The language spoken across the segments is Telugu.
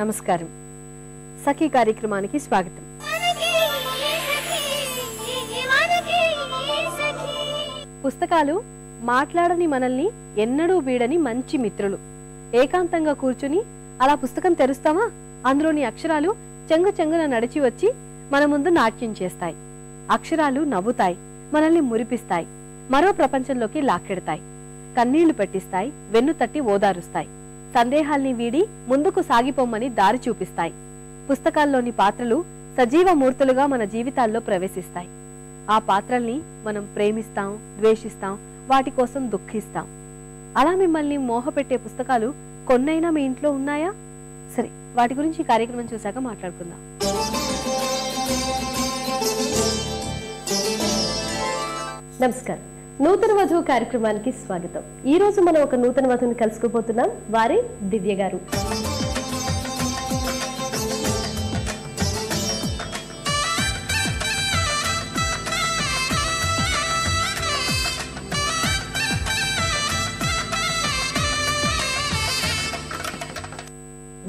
నమస్కారం. సఖీ కార్యక్రమానికి స్వాగతం. పుస్తకాలు మాట్లాడని మనల్ని ఎన్నడూ వీడని మంచి మిత్రులు. ఏకాంతంగా కూర్చుని అలా పుస్తకం తెరుస్తామా అందులోని అక్షరాలు చెంగు చెంగున నడిచి వచ్చి మన ముందు నాట్యం చేస్తాయి. అక్షరాలు నవ్వుతాయి మనల్ని మురిపిస్తాయి మరో ప్రపంచంలోకి లాక్కెడతాయి. కన్నీళ్ళు పెట్టిస్తాయి వెన్ను తట్టి ఓదారుస్తాయి. సందేహాల్ని వీడి ముందుకు సాగిపోమ్మని దారి చూపిస్తాయి. పుస్తకాల్లోని పాత్రలు సజీవ మూర్తులుగా మన జీవితాల్లో ప్రవేశిస్తాయి. ఆ పాత్రల్ని మనం ప్రేమిస్తాం ద్వేషిస్తాం వాటి కోసం దుఃఖిస్తాం. అలా మిమ్మల్ని మోహపెట్టే పుస్తకాలు కొన్నైనా మీ ఇంట్లో ఉన్నాయా? సరే వాటి గురించి కార్యక్రమం చూశాక మాట్లాడుకుందాం. నమస్కారం. నూతన వధువు కార్యక్రమానికి స్వాగతం. ఈ రోజు మనం ఒక నూతన వధువుని కలుసుకోబోతున్నాం. వారి దివ్య గారు.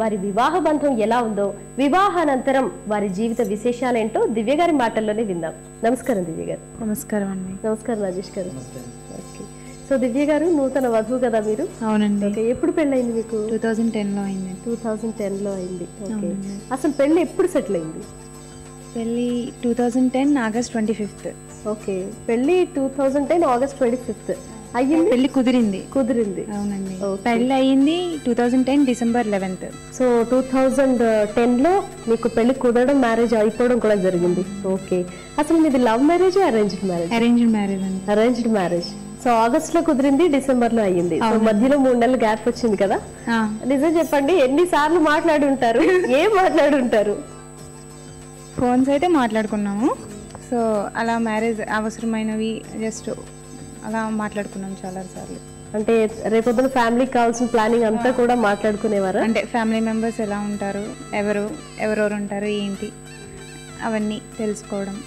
వారి వివాహ బంధం ఎలా ఉందో వివాహానంతరం వారి జీవిత విశేషాలేంటో దివ్య గారి మాటల్లోనే విందాం. నమస్కారం దివ్య గారు నమస్కారం అండి. నమస్కారం రాజేష్ గారు. ఓకే. సో దివ్య గారు నూతన వధువు కదా మీరు? అవునండి. ఓకే ఎప్పుడు పెళ్ళయింది మీకు? టూ థౌజండ్ టెన్లో అయింది. టూ థౌజండ్ టెన్లో అయింది. ఓకే. అసలు పెళ్ళి ఎప్పుడు సెటిల్ అయింది? పెళ్ళి two thousand ten August twenty fifth. Okay. పెళ్ళి two thousand ten August twenty fifth. అయ్యింది? పెళ్ళి కుదిరింది. కుదిరింది. అవునండి. పెళ్ళి అయ్యింది two thousand ten December eleventh. So two thousand టెన్లో మీకు పెళ్ళి కుదరడం మ్యారేజ్ అయిపోవడం కూడా జరిగింది. ఓకే అసలు మీది love marriage arranged marriage? Arranged marriage అండి. Arranged marriage. సో ఆగస్ట్లో కుదిరింది డిసెంబర్లో అయ్యింది సో మధ్యలో మూడు నెలలు గ్యాప్ వచ్చింది కదా? నిజం చెప్పండి ఎన్ని సార్లు మాట్లాడి ఉంటారు? ఏం మాట్లాడి ఉంటారు? ఫోన్స్ అయితే మాట్లాడుకున్నాము. సో అలా మ్యారేజ్ అవసరమైనవి జస్ట్ అలా మాట్లాడుకున్నాం చాలా సార్లు. అంటే రేపొద్దున ఫ్యామిలీకి కావాల్సిన ప్లానింగ్ అంతా కూడా మాట్లాడుకునేవారా? అంటే ఫ్యామిలీ మెంబర్స్ ఎలా ఉంటారు ఎవరు ఎవరెవరు ఉంటారు ఏంటి అవన్నీ తెలుసుకోవడం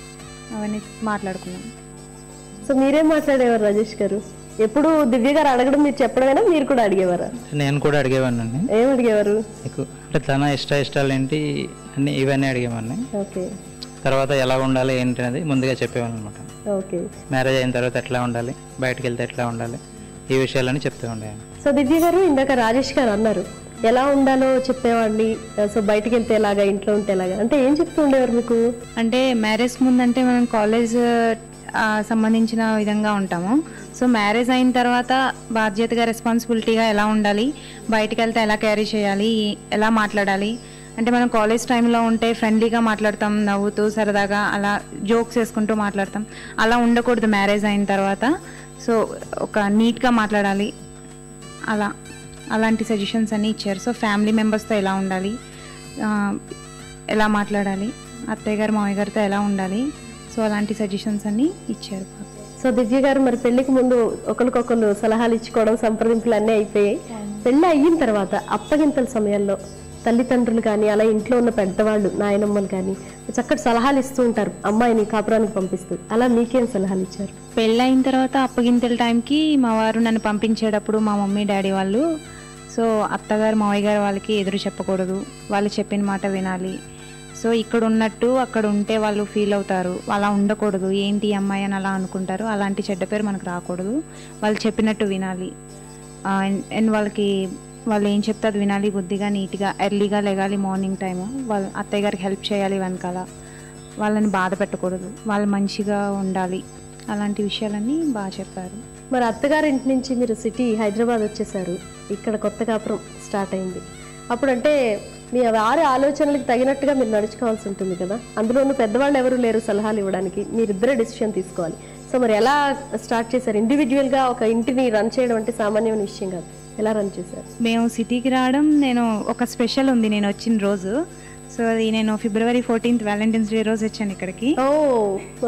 అవన్నీ మాట్లాడుకున్నాం. సో మీరేం మాట్లాడేవారు రాజేష్ గారు? ఎప్పుడు దివ్య గారు అడగడం మీరు చెప్పడమేనా? మీరు కూడా అడిగేవారా? నేను కూడా అడిగేవాడిని ఏం అడిగేవారు? అంటే తన ఇష్ట ఇష్టాలు ఏంటి అన్ని ఇవన్నీ అడిగేవాడిని. ఓకే. తర్వాత ఎలా ఉండాలి ఏంటి అనేది ముందుగా చెప్పేవాడిని అనమాట ఓకే. మ్యారేజ్ అయిన తర్వాత ఎట్లా ఉండాలి బయటకు వెళ్తే ఎట్లా ఉండాలి ఈ విషయాలన్నీ చెప్తూ ఉండేవాడిని సో దివ్య గారు ఇందాక రాజేష్ గారు అన్నారు ఎలా ఉండాలో చెప్పేవాడిని సో బయటికి వెళ్తే ఎలాగా ఇంట్లో ఉంటే ఎలాగా అంటే ఏం చెప్తూ ఉండేవారు మీకు? అంటే మ్యారేజ్ ముందంటే మనం కాలేజ్ ఆ, సంబంధించిన విధంగా ఉంటాము. సో మ్యారేజ్ అయిన తర్వాత బాధ్యతగా రెస్పాన్సిబిలిటీగా ఎలా ఉండాలి బయటికి వెళ్తే ఎలా క్యారీ చేయాలి ఎలా మాట్లాడాలి అంటే మనం కాలేజ్ టైంలో ఉంటే ఫ్రెండ్లీగా మాట్లాడతాం నవ్వుతూ సరదాగా అలా జోక్స్ వేసుకుంటూ మాట్లాడతాం. అలా ఉండకూడదు మ్యారేజ్ అయిన తర్వాత. సో ఒక నీట్గా మాట్లాడాలి. అలా అలాంటి సజెషన్స్ అన్నీ ఇచ్చారు. సో ఫ్యామిలీ మెంబర్స్తో ఎలా ఉండాలి? ఎలా మాట్లాడాలి? అత్తయ్య గారు మామయ్య గారితో ఎలా ఉండాలి? సో అలాంటి సజెషన్స్ అన్నీ ఇచ్చారు. సో దివ్య గారు మరి పెళ్ళికి ముందు ఒకరికొకరు సలహాలు ఇచ్చుకోవడం సంప్రదింపులు అన్నీ అయిపోయాయి పెళ్ళి అయిన తర్వాత అప్పగింతల సమయంలో తల్లిదండ్రులు కానీ అలా ఇంట్లో ఉన్న పెద్దవాళ్ళు నాయనమ్మలు కానీ చక్కటి సలహాలు ఇస్తూ ఉంటారు. అమ్మాయిని కాపురానికి పంపిస్తూ. అలా మీకేం సలహాలు ఇచ్చారు? పెళ్ళైన తర్వాత అప్పగింతల టైంకి మా వారు నన్ను పంపించేటప్పుడు మా మమ్మీ డాడీ వాళ్ళు సో అత్తగారు మావయ్య గారు వాళ్ళకి ఎదురు చెప్పకూడదు. వాళ్ళు చెప్పిన మాట వినాలి. సో ఇక్కడ ఉన్నట్టు అక్కడ ఉంటే వాళ్ళు ఫీల్ అవుతారు. అలా ఉండకూడదు. ఏంటి అమ్మాయి అని అలా అనుకుంటారు. అలాంటి చెడ్డ పేరు మనకు రాకూడదు. వాళ్ళు చెప్పినట్టు వినాలి. అండ్ వాళ్ళకి వాళ్ళు ఏం చెప్తే అది వినాలి బుద్ధిగా నీట్గా ఎర్లీగా లెగాలి మార్నింగ్ టైము. వాళ్ళ అత్తయ్య గారికి హెల్ప్ చేయాలి వెనకాల. వాళ్ళని బాధ పెట్టకూడదు. వాళ్ళు మంచిగా ఉండాలి. అలాంటి విషయాలన్నీ బాగా చెప్పారు. మరి అత్తగారి ఇంటి నుంచి మీరు సిటీ హైదరాబాద్ వచ్చేసారు. ఇక్కడ కొత్త కాపురం స్టార్ట్ అయింది. అప్పుడంటే మీ వారి ఆలోచనలకు తగినట్టుగా మీరు నడుచుకోవాల్సి ఉంటుంది కదా. అందులోనూ పెద్దవాళ్ళు ఎవరు లేరు సలహాలు ఇవ్వడానికి. మీరిద్దరే డిసిషన్ తీసుకోవాలి. సో మరి ఎలా స్టార్ట్ చేశారు? ఇండివిజువల్గా ఒక ఇంటిని రన్ చేయడం అంటే సామాన్యమైన విషయం కాదు. ఎలా రన్ చేశారు? మేము సిటీకి రావడం నేను ఒక స్పెషల్ ఉంది నేను వచ్చిన రోజు. సో అది నేను ఫిబ్రవరి ఫోర్టీన్త్ వ్యాలంటైన్స్ డే రోజు వచ్చాను ఇక్కడికి. ఓ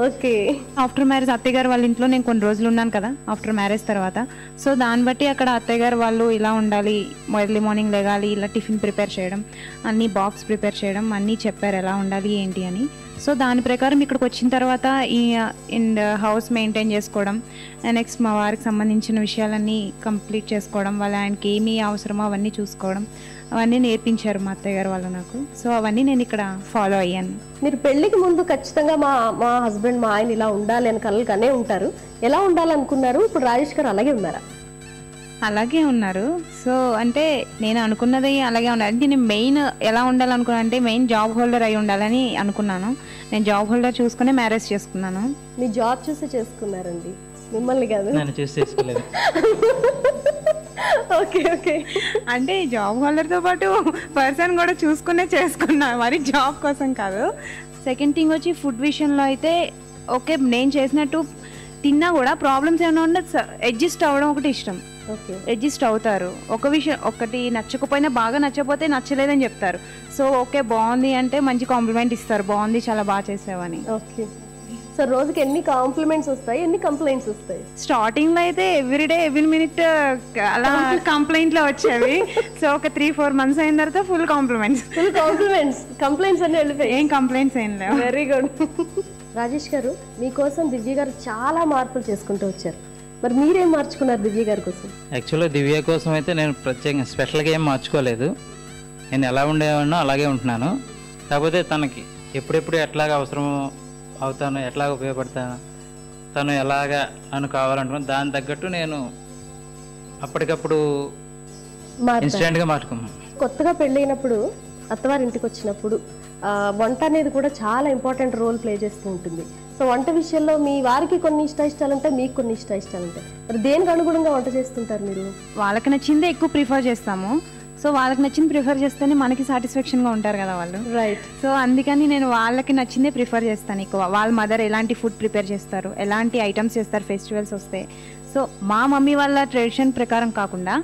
ఓకే. ఆఫ్టర్ మ్యారేజ్ అత్తయ్య గారు వాళ్ళ ఇంట్లో నేను కొన్ని రోజులు ఉన్నాను కదా ఆఫ్టర్ మ్యారేజ్ తర్వాత. సో దాన్ని బట్టి అక్కడ అత్తయ్య గారు వాళ్ళు ఇలా ఉండాలి ఎర్లీ మార్నింగ్ లెగాలి ఇలా టిఫిన్ ప్రిపేర్ చేయడం అన్నీ బాక్స్ ప్రిపేర్ చేయడం అన్నీ చెప్పారు ఎలా ఉండాలి ఏంటి అని. సో దాని ప్రకారం ఇక్కడికి వచ్చిన తర్వాత ఈ అండ్ హౌస్ మెయింటైన్ చేసుకోవడం నెక్స్ట్ మా వారికి సంబంధించిన విషయాలన్నీ కంప్లీట్ చేసుకోవడం వాళ్ళ ఆయనకి ఏమి అవసరమో అవన్నీ చూసుకోవడం అవన్నీ నేర్పించారు మా అత్తయ్య గారు వాళ్ళు నాకు. సో అవన్నీ నేను ఇక్కడ ఫాలో అయ్యాను. మీరు పెళ్ళికి ముందు ఖచ్చితంగా మా మా హస్బెండ్ మా ఆయన ఇలా ఉండాలి అని కలలుగానే ఉంటారు. ఎలా ఉండాలనుకున్నారు? ఇప్పుడు రాజేష్ గారు అలాగే ఉన్నారా? అలాగే ఉన్నారు. సో అంటే నేను అనుకున్నది అలాగే ఉండాలి. అంటే నేను మెయిన్ ఎలా ఉండాలనుకున్నా అంటే మెయిన్ జాబ్ హోల్డర్ అయి ఉండాలని అనుకున్నాను. నేను జాబ్ హోల్డర్ చూసుకునే మ్యారేజ్ చేసుకున్నాను. మీ జాబ్ చూసి చేసుకున్నారండి. మిమ్మల్ని కాదు. నన్ను చూసి చేసుకోలేదు. Okay okay. అంటే జాబ్ హోల్డర్తో పాటు పర్సన్ కూడా చూసుకునే చేసుకున్నా. మరి జాబ్ కోసం కాదు. సెకండ్ థింగ్ వచ్చి ఫుడ్ విషయంలో అయితే ఓకే నేను చేసినట్టు తిన్నా కూడా ప్రాబ్లమ్స్ ఏమైనా ఉంటే అడ్జస్ట్ అవ్వడం ఒకటి ఇష్టం. ఓకే. అడ్జస్ట్ అవుతారు. ఒక విషయం ఒకటి నచ్చకపోయినా బాగా నచ్చకపోతే నచ్చలేదని చెప్తారు. సో ఓకే బాగుంది అంటే మంచి కాంప్లిమెంట్ ఇస్తారు. బాగుంది చాలా బాగా చేసావని. ఓకే. సో రోజుకి ఎన్ని కాంప్లిమెంట్స్ వస్తాయి? ఎన్ని కంప్లైంట్స్ వస్తాయి? స్టార్టింగ్లో అయితే ఎవ్రీడే ఎవ్రీ మినిట్ అలా కంప్లైంట్లో వచ్చేవి. సో ఒక త్రీ ఫోర్ మంత్స్ అయిన తర్వాత full compliments full compliments complaints అన్ని వెళ్ళిపోయాయి. ఏం కంప్లైంట్స్ ఏం లేవు. వెరీ గుడ్ రాజేష్ గారు మీకోసం దివ్య గారు చాలా మార్పులు చేసుకుంటూ వచ్చారు. మరి మీరేం మార్చుకున్నారు దివ్య గారి కోసం? యాక్చువల్గా దివ్య కోసం అయితే నేను ప్రత్యేకంగా స్పెషల్గా ఏం మార్చుకోలేదు. నేను ఎలా ఉండేవాడినో అలాగే ఉంటున్నాను. కాకపోతే తనకి ఎప్పుడెప్పుడు ఎట్లాగ అవసరం అవుతాను ఎట్లాగ ఉపయోగపడతాను తను ఎలాగా నన్ను కావాలనుకున్నాను దాని తగ్గట్టు నేను అప్పటికప్పుడు ఇన్స్టెంట్గా మార్చుకున్నాను. కొత్తగా పెళ్ళైనప్పుడు అత్తవారింటికి వచ్చినప్పుడు ఆ, వంట అనేది కూడా చాలా ఇంపార్టెంట్ రోల్ ప్లే చేస్తూ ఉంటుంది సో వంట విషయంలో మీ వారికి కొన్ని ఇష్ట ఇష్టాలు ఉంటాయి మీకు కొన్ని ఇష్ట ఇష్టాలు ఉంటాయి మరి దేనికి అనుగుణంగా వంట చేస్తుంటారు మీరు? వాళ్ళకి నచ్చిందే ఎక్కువ ప్రిఫర్ చేస్తాము. సో వాళ్ళకి నచ్చింది ప్రిఫర్ చేస్తేనే మనకి సాటిస్ఫాక్షన్గా ఉంటారు కదా వాళ్ళు. రైట్ సో అందుకని నేను వాళ్ళకి నచ్చిందే ప్రిఫర్ చేస్తాను ఎక్కువ. వాళ్ళ మదర్ ఎలాంటి ఫుడ్ ప్రిపేర్ చేస్తారు ఎలాంటి ఐటమ్స్ చేస్తారు ఫెస్టివల్స్ వస్తే. సో మా మమ్మీ వాళ్ళ ట్రెడిషన్ ప్రకారం కాకుండా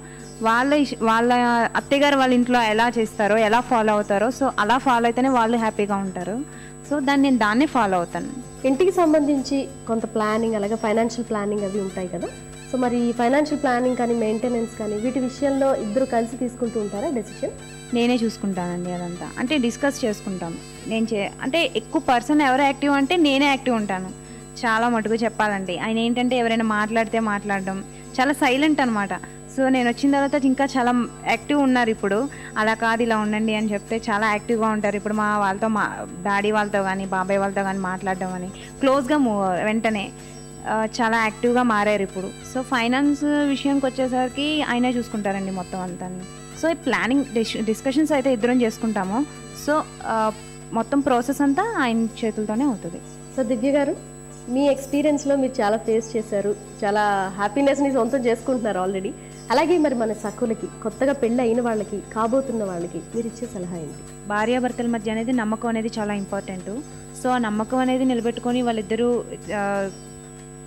వాళ్ళ ఇష్- వాళ్ళ అత్తయ్యగారు వాళ్ళ ఇంట్లో ఎలా చేస్తారో ఎలా ఫాలో అవుతారో సో అలా ఫాలో అయితేనే వాళ్ళు హ్యాపీగా ఉంటారు. సో దాన్ని నేను దాన్నే ఫాలో అవుతాను. ఇంటికి సంబంధించి కొంత ప్లానింగ్ అలాగే ఫైనాన్షియల్ ప్లానింగ్ అవి ఉంటాయి కదా. సో మరి ఫైనాన్షియల్ ప్లానింగ్ కానీ మెయింటెనెన్స్ కానీ వీటి విషయంలో ఇద్దరు కలిసి తీసుకుంటూ ఉంటారా డెసిషన్ నేనే చూసుకుంటానండి అదంతా. అంటే డిస్కస్ చేసుకుంటాం. నేను చే అంటే ఎక్కువ పర్సన్ ఎవరు యాక్టివ్ అంటే నేనే యాక్టివ్ ఉంటాను. చాలా మటుకు చెప్పాలంటే. ఆయన ఏంటంటే ఎవరైనా మాట్లాడితే మాట్లాడడం. చాలా సైలెంట్ అనమాట సో నేను వచ్చిన తర్వాత ఇంకా చాలా యాక్టివ్ ఉన్నారు ఇప్పుడు. అలా కాదు ఇలా ఉండండి అని చెప్తే చాలా యాక్టివ్గా ఉంటారు. ఇప్పుడు మా వాళ్ళతో మా డాడీ వాళ్ళతో కానీ బాబాయ్ వాళ్ళతో కానీ మాట్లాడడం అని క్లోజ్గా మూవ్ వెంటనే చాలా యాక్టివ్గా మారారు ఇప్పుడు. సో ఫైనాన్స్ విషయంకి వచ్చేసరికి ఆయనే చూసుకుంటారండి మొత్తం అంతా. సో ఈ ప్లానింగ్ డిస్కషన్స్ అయితే ఇద్దరం చేసుకుంటాము. సో మొత్తం ప్రాసెస్ అంతా ఆయన చేతులతోనే అవుతుంది. సో దివ్య గారు? మీ ఎక్స్పీరియన్స్లో మీరు చాలా ఫేస్ చేశారు. చాలా హ్యాపీనెస్ని సొంతం చేసుకుంటున్నారు ఆల్రెడీ అలాగే మరి మన సక్కులకి కొత్తగా పెళ్ళి అయిన వాళ్ళకి కాబోతున్న వాళ్ళకి మీరు ఇచ్చే సలహా ఏంటి? భార్యాభర్తల మధ్య అనేది నమ్మకం అనేది చాలా ఇంపార్టెంట్ సో ఆ నమ్మకం అనేది నిలబెట్టుకొని వాళ్ళిద్దరూ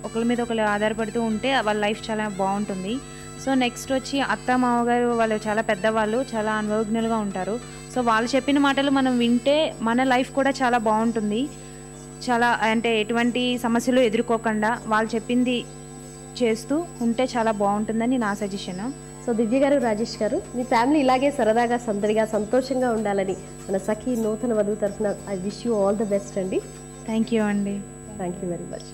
ఒకరి మీద ఒకరు ఆధారపడుతూ ఉంటే వాళ్ళ లైఫ్ చాలా బాగుంటుంది. సో నెక్స్ట్ వచ్చి అత్త మామగారు వాళ్ళు చాలా పెద్దవాళ్ళు చాలా అనుభవజ్ఞులుగా ఉంటారు. సో వాళ్ళు చెప్పిన మాటలు మనం వింటే మన లైఫ్ కూడా చాలా బాగుంటుంది. చాలా అంటే ఎటువంటి సమస్యలు ఎదుర్కోకుండా వాళ్ళు చెప్పింది చేస్తూ ఉంటే చాలా బాగుంటుందని నా సజెషన్. సో దివ్య గారు రాజేష్ గారు మీ ఫ్యామిలీ ఇలాగే సరదాగా సందడిగా సంతోషంగా ఉండాలని మన సఖీ నూతన వధువు తరఫున I wish you all the best అండి. థ్యాంక్ యూ అండి. Thank you very much.